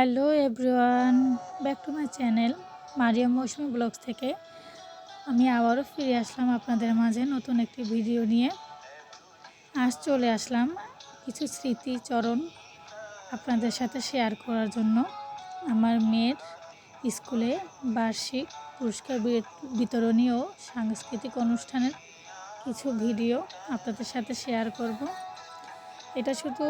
Hello everyone, back to my channel Mariyam Mousumi blogs থেকে। আমি আবারও ফিরে আসলাম আপনাদের মাঝে নতুন একটি ভিডিও নিয়ে। আজ চলে আসলাম কিছু স্মৃতিচরণ আপনাদের সাথে শেয়ার করার জন্য। আমার মেয়ের স্কুলে বার্ষিক পুরস্কার বিতরণী ও সাংস্কৃতিক অনুষ্ঠানের কিছু ভিডিও আপনাদের সাথে শেয়ার করব। এটা শুধু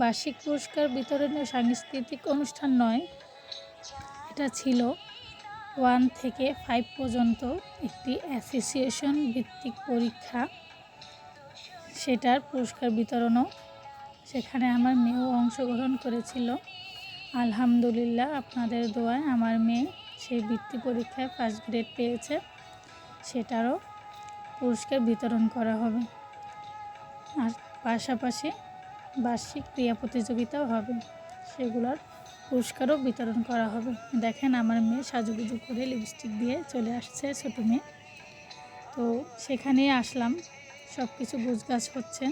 বার্ষিক পুরস্কার বিতরণী ও সাংস্কৃতিক অনুষ্ঠান নয়। এটা ছিল ওয়ান থেকে ফাইভ পর্যন্ত একটি অ্যাসোসিয়েশন ভিত্তিক পরীক্ষা। সেটার পুরস্কার বিতরণও সেখানে আমার মেয়েও অংশগ্রহণ করেছিল। আলহামদুলিল্লাহ, আপনাদের দোয়ায় আমার মেয়ে সেই বৃত্তি পরীক্ষায় ফার্স্ট গ্রেড পেয়েছে। সেটারও পুরস্কার বিতরণ করা হবে। আর পাশাপাশি বার্ষিক ক্রিয়া প্রতিযোগিতাও হবে। সেগুলোর পুরস্কারও বিতরণ করা হবে। দেখেন আমার মেয়ে সাজুগুজু করে লিপস্টিক দিয়ে চলে আসছে ছোটো মেয়ে। তো সেখানেই আসলাম। সব কিছু গুছগাছ হচ্ছে।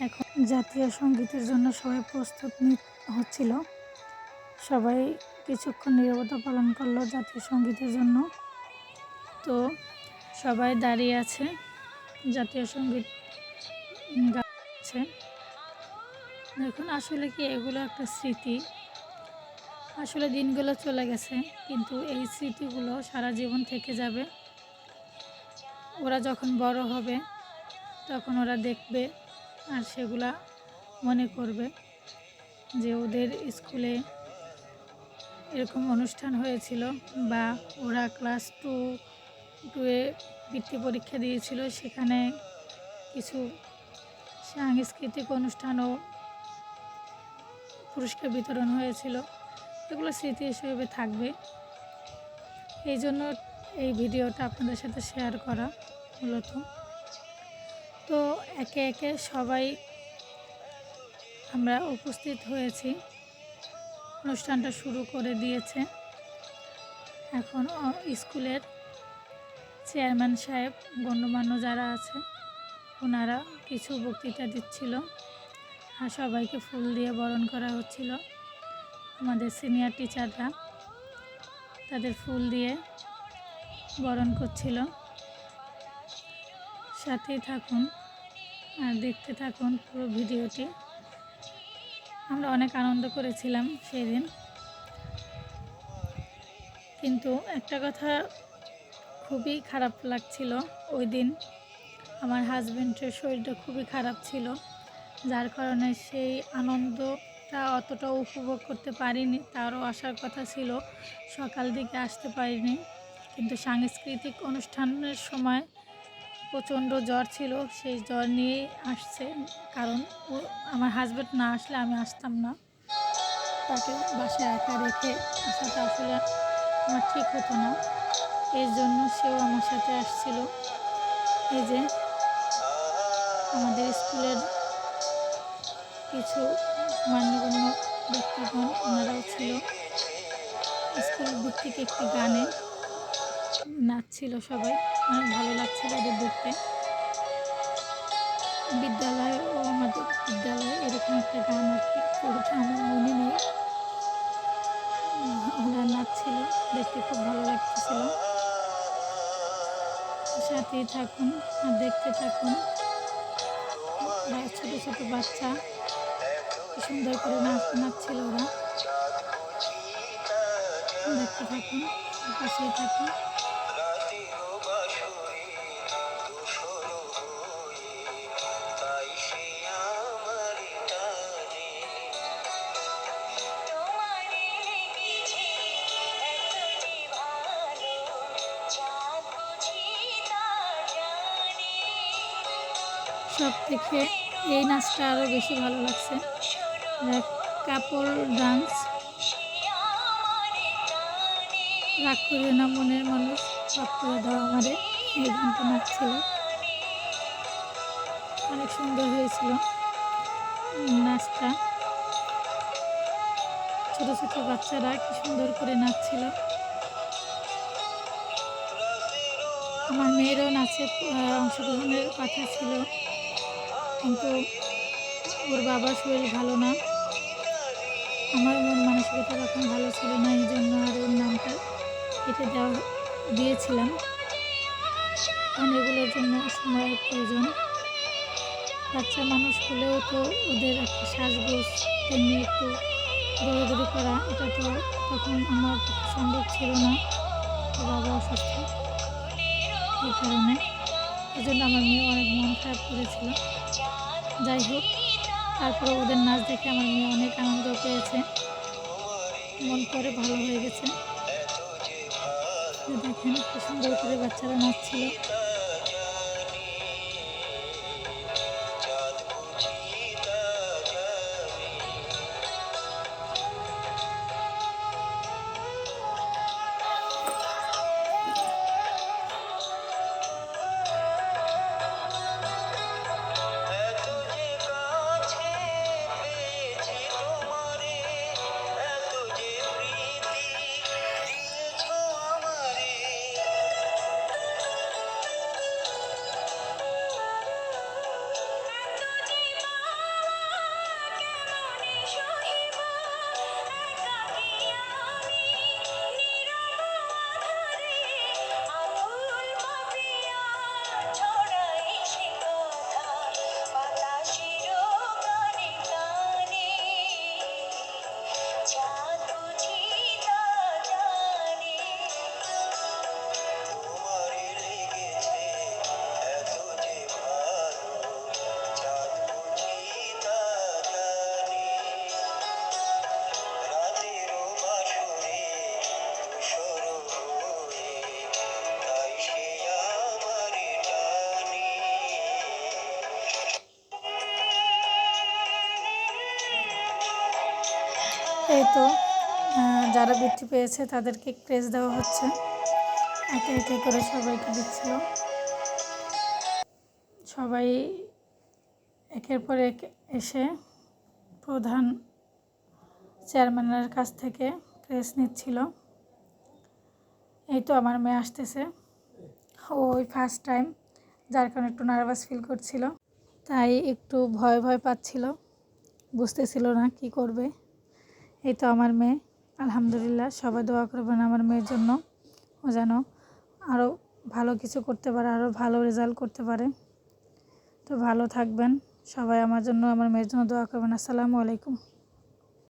এখন জাতীয় সঙ্গীতের জন্য সবাই প্রস্তুত হচ্ছিল। সবাই কিছুক্ষণ নিরবতা পালন করল জাতীয় সঙ্গীতের জন্য। তো সবাই দাঁড়িয়ে আছে। জাতীয় সংগীত গাচ্ছে দেখুন, আসলে কি এগুলো একটা স্মৃতি। আসলে দিনগুলো চলে গেছে, কিন্তু এই স্মৃতিগুলো সারা জীবন থেকে যাবে। ওরা যখন বড় হবে, তখন ওরা দেখবে আর সেগুলা মনে করবে যে ওদের স্কুলে এরকম অনুষ্ঠান হয়েছিল বা ওরা ক্লাস টু, টুয়ে বৃত্তি পরীক্ষা দিয়েছিল। সেখানে কিছু সাংস্কৃতিক অনুষ্ঠানও পুরস্কার বিতরণ হয়েছিল। এগুলো স্মৃতি হিসেবে থাকবে। এই জন্য এই ভিডিওটা আপনাদের সাথে শেয়ার করা মূলত। তো একে একে সবাই আমরা উপস্থিত হয়েছি। অনুষ্ঠানটা শুরু করে দিয়েছে। এখন স্কুলের চেয়ারম্যান সাহেব, গণ্যমান্য যারা আছে, ওনারা কিছু বক্তৃতা দিচ্ছিল। সবাইকে ফুল দিয়ে বরণ করা হচ্ছিল। আমাদের সিনিয়র টিচাররা তাদের ফুল দিয়ে বরণ করছিল। সাথেই থাকুন আর দেখতে থাকুন পুরো ভিডিওটি। আমরা অনেক আনন্দ করেছিলাম সেই দিন কিন্তু একটা কথা খুবই খারাপ লাগছিল। ওই দিন আমার হাজব্যান্ডের শরীরটা খুবই খারাপ ছিল। যার কারণে সেই আনন্দটা অতটা উপভোগ করতে পারিনি, তারও আসার কথা ছিল। সকাল দিকে আসতে পারিনি, কিন্তু সাংস্কৃতিক অনুষ্ঠানের সময় প্রচণ্ড জ্বর ছিল। সেই জ্বর নিয়েই আসছে, কারণ ও আমার হাজব্যান্ড না আসলে আমি আসতাম না। তাকে বাসায় একা রেখে আসাটা আসলে আমার ঠিক হতো না। এর জন্য সেও আমার সাথে আসছিল। এই যে, আমাদের স্কুলের কিছু মান্যগণ্য ব্যক্তিগণ ওনারাও ছিল। স্কুল ভিত্তিক একটি গানে নাচছিল সবাই। অনেক ভালো লাগছিল ওদের দেখতে। বিদ্যালয় ও আমাদের বিদ্যালয়ে এরকম একটা গান আর কি পড়েছে আমার মনে নেই। ওরা নাচছিল দেখতে খুব ভালো লাগতেছিল সাথেই থাকুন আর দেখতে থাকুন। ছোটো ছোটো বাচ্চা। সুন্দর করে নাচ নাচছিল ওরা। দেখতে থাকুন তা জানে সব থেকে এই নাচটা আরও বেশি ভালো লাগছে। কাপড় ডান্স। রাগ করে না মনের মানুষ সব করে দাও আমারে, এই গানটা নাচছিল। অনেক সুন্দর হয়েছিল নাচটা। ছোট ছোট বাচ্চারা কি সুন্দর করে নাচছিল। আমার মেয়েরও নাচে অংশগ্রহণের কথা ছিল। কিন্তু ওর বাবার শরীর ভালো না। আমার মন মানে মানসিকতা তখন ভালো ছিল না, এই জন্য আর ওর নামটা কেটে দেওয়া দিয়েছিলাম। কারণ এগুলোর জন্য সময়ের প্রয়োজন। বাচ্চা মানুষ হলেও তো ওদের একটা শ্বাসগোজ তেমনি একটু দৌড়াদৌড়ি করা, এটা তো তখন আমার সম্ভব ছিল না। বাবা অসুস্থ এই কারণে। এই জন্য আমার মেয়ে অনেক মন খারাপ করেছিল। যাই হোক, তারপরে ওদের নাচ দেখে আমার মেয়ে অনেক আনন্দ পেয়েছে। মন করে ভালো হয়ে গেছে। দেখেন খুব সুন্দর করে বাচ্চারা নাচছিল। এই তো যারা বৃত্তি পেয়েছে তাদেরকে ক্রেজ দেওয়া হচ্ছে। একে একে করে সবাইকে দিচ্ছিল। সবাই একের পর এক এসে প্রধান চেয়ারম্যানের কাছ থেকে ক্রেজ নিচ্ছিল। এই তো আমার মেয়ে আসতেছে। ওই ফার্স্ট টাইম যার কারণে একটু নার্ভাস ফিল করছিল। তাই একটু ভয় ভয় পাচ্ছিল। বুঝতেছিল না কি করবে। এই তো আমার মেয়ে। আলহামদুলিল্লাহ সবাই দোয়া করবেন আমার মেয়ের জন্য। ও যেন আরও ভালো কিছু করতে পারে আরও ভালো রেজাল্ট করতে পারে। তো ভালো থাকবেন। সবাই আমার জন্য, আমার মেয়ের জন্য দোয়া করবেন। আসসালামু আলাইকুম।